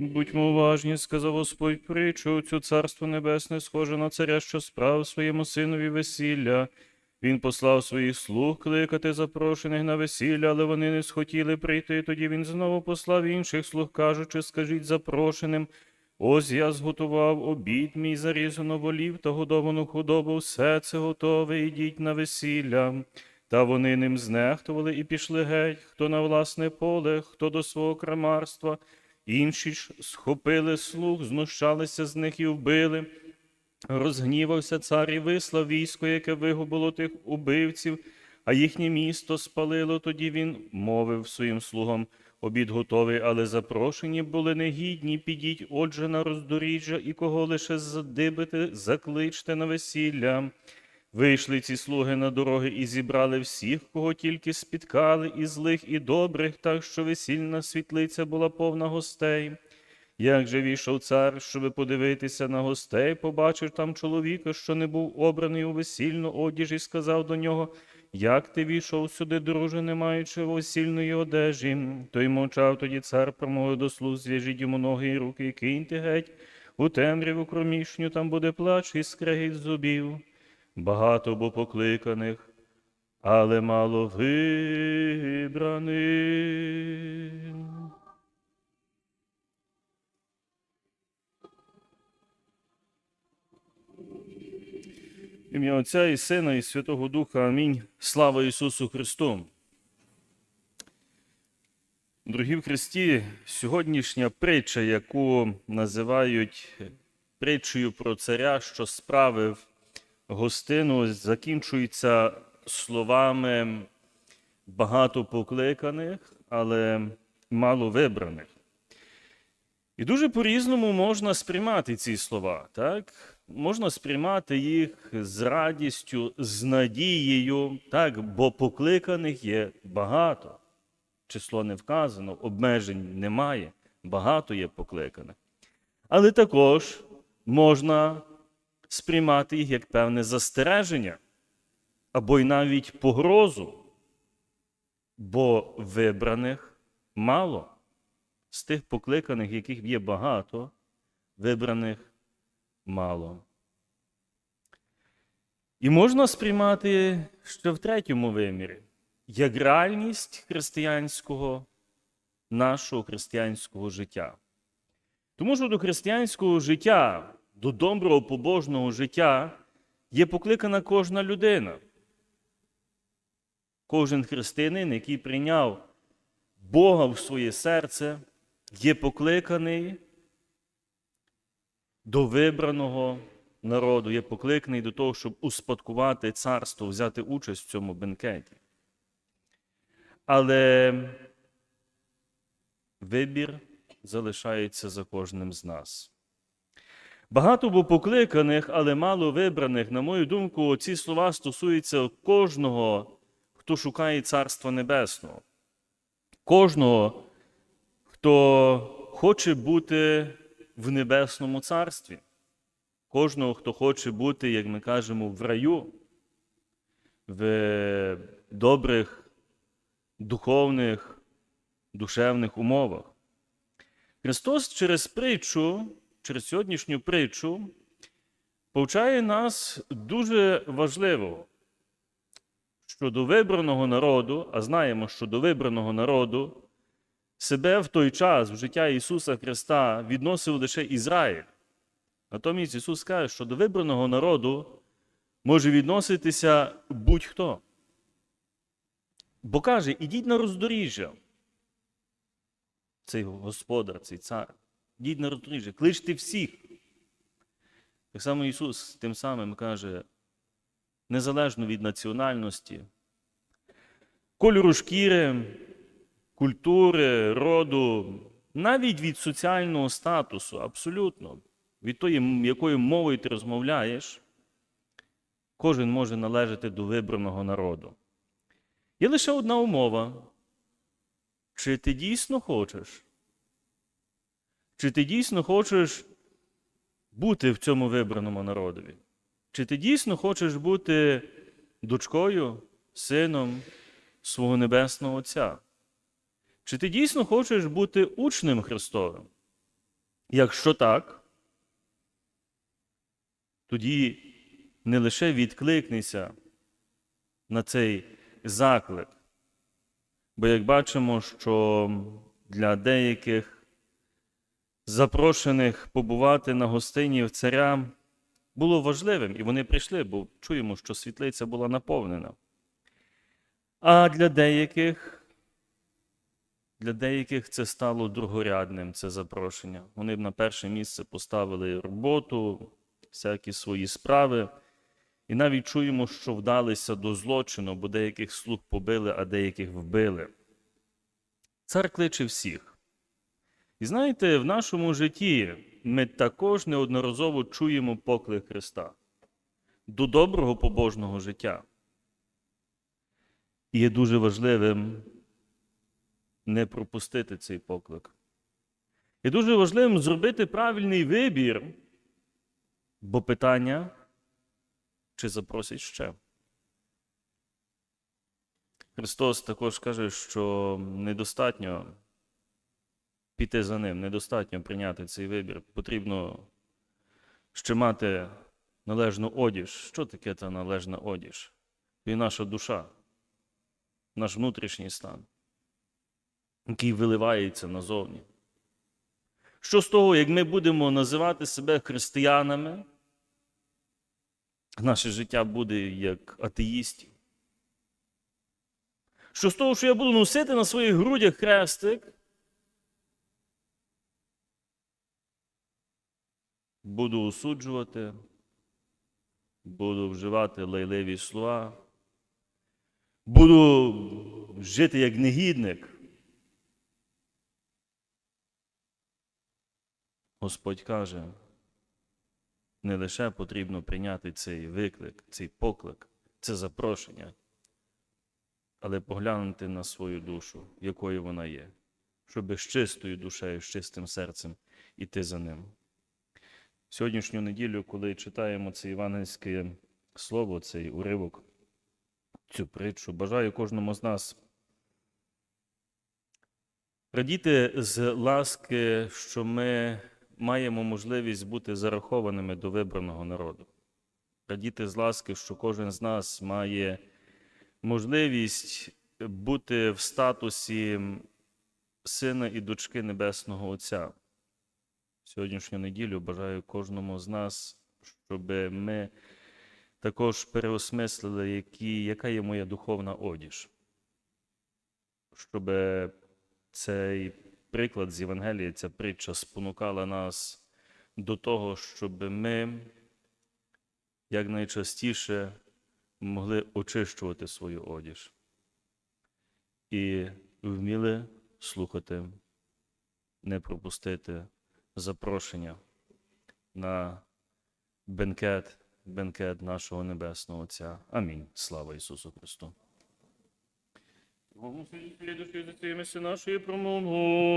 Будьмо уважні, сказав Господь притчу, цю царство небесне схоже на царя, що справив своєму синові весілля. Він послав своїх слуг кликати запрошених на весілля, але вони не схотіли прийти. Тоді він знову послав інших слуг, кажучи, скажіть запрошеним. Ось я зготував обід мій зарізано волів та годовану худобу, все це готове, ідіть на весілля. Та вони ним знехтували і пішли геть, хто на власне поле, хто до свого крамарства. Інші ж схопили слуг, знущалися з них і вбили. Розгнівався цар і вислав військо, яке вигубило тих убивців, а їхнє місто спалило. Тоді він мовив своїм слугам обід готовий, але запрошені були негідні. Підіть, отже, на роздоріжжя, і кого лише задибите, закличте на весілля. Вийшли ці слуги на дороги і зібрали всіх, кого тільки спіткали, і злих, і добрих, так що весільна світлиця була повна гостей. Як же війшов цар, щоби подивитися на гостей, побачив там чоловіка, що не був обраний у весільну одіж, і сказав до нього, як ти війшов сюди, друже, не маючи весільної одежі. Той мовчав тоді цар промовив до слуг, зв'яжіть йому ноги і руки, і киньте геть. У темряву кромішню там буде плач і скрегіт зубів. Багато бо покликаних, але мало вибраних. Ім'я Отця і Сина, і Святого Духа. Амінь. Слава Ісусу Христу. Дорогі в Христі, сьогоднішня притча, яку називають притчею про царя, що справив гостину, закінчується словами багато покликаних, але мало вибраних. І дуже по-різному можна сприймати ці слова. Так? Можна сприймати їх з радістю, з надією, так? бо покликаних є багато. Число не вказано, обмежень немає, багато є покликаних. Але також можна сприймати їх як певне застереження або й навіть погрозу, бо вибраних мало. З тих покликаних, яких є багато, вибраних мало. І можна сприймати ще в третьому вимірі як реальність християнського, нашого християнського життя. Тому що до християнського життя, до доброго побожного життя є покликана кожна людина. Кожен християнин, який прийняв Бога в своє серце, є покликаний до вибраного народу, є покликаний до того, щоб успадкувати царство, взяти участь в цьому бенкеті. Але вибір залишається за кожним з нас. Багато було покликаних, але мало вибраних. На мою думку, ці слова стосуються кожного, хто шукає Царства Небесного. Кожного, хто хоче бути в Небесному Царстві. Кожного, хто хоче бути, як ми кажемо, в раю, в добрих духовних, душевних умовах. Христос через притчу, через сьогоднішню притчу, повчає нас дуже важливо, що до вибраного народу, а знаємо, що до вибраного народу себе в той час в життя Ісуса Христа відносив лише Ізраїль. Натомість Ісус каже, що до вибраного народу може відноситися будь-хто. Бо каже, ідіть на роздоріжжя. Цей господар, цей цар. Ідіть на роздоріжжя, кличте всіх. Так само Ісус тим самим каже, незалежно від національності, кольору шкіри, культури, роду, навіть від соціального статусу, абсолютно, від тої, якою мовою ти розмовляєш, кожен може належати до вибраного народу. Є лише одна умова. Чи ти дійсно хочеш? Чи ти дійсно хочеш бути в цьому вибраному народові? Чи ти дійсно хочеш бути дочкою, сином свого Небесного Отця? Чи ти дійсно хочеш бути учнем Христовим? Якщо так, тоді не лише відкликнися на цей заклик, бо як бачимо, що для деяких запрошених побувати на гостині в царя було важливим, і вони прийшли, бо чуємо, що світлиця була наповнена. А для деяких для деяких це стало другорядним, це запрошення. Вони б на перше місце поставили роботу, всякі свої справи. І навіть чуємо, що вдалися до злочину, бо деяких слуг побили, а деяких вбили. Цар кличе всіх. І знаєте, в нашому житті ми також неодноразово чуємо поклик Христа до доброго побожного життя. І є дуже важливим не пропустити цей поклик. І дуже важливим зробити правильний вибір, бо питання, чи запросять ще. Христос також каже, що недостатньо піти за ним, недостатньо прийняти цей вибір. Потрібно ще мати належну одіж. Що таке та належна одіж? І наша душа, наш внутрішній стан який виливається назовні. Що з того, як ми будемо називати себе християнами, наше життя буде як атеїстів? Що з того, що я буду носити на своїх грудях хрестик, буду осуджувати, буду вживати лайливі слова, буду жити як негідник. Господь каже, не лише потрібно прийняти цей виклик, цей поклик, це запрошення, але поглянути на свою душу, якою вона є, щоб з чистою душею, з чистим серцем іти за ним. Сьогоднішню неділю, коли читаємо це євангельське слово, цей уривок, цю притчу, бажаю кожному з нас радіти з ласки, що ми маємо можливість бути зарахованими до вибраного народу. Радіти з ласки, що кожен з нас має можливість бути в статусі сина і дочки Небесного Отця. Сьогоднішню неділю. Бажаю кожному з нас, щоб ми також переосмислили, які, яка є моя духовна одіж, щоб цей приклад з Євангелія, ця притча спонукала нас до того, щоб ми якнайчастіше могли очищувати свою одіж і вміли слухати, не пропустити запрошення на бенкет, бенкет нашого Небесного Отця. Амінь. Слава Ісусу Христу. Богу, душі за нашої промову.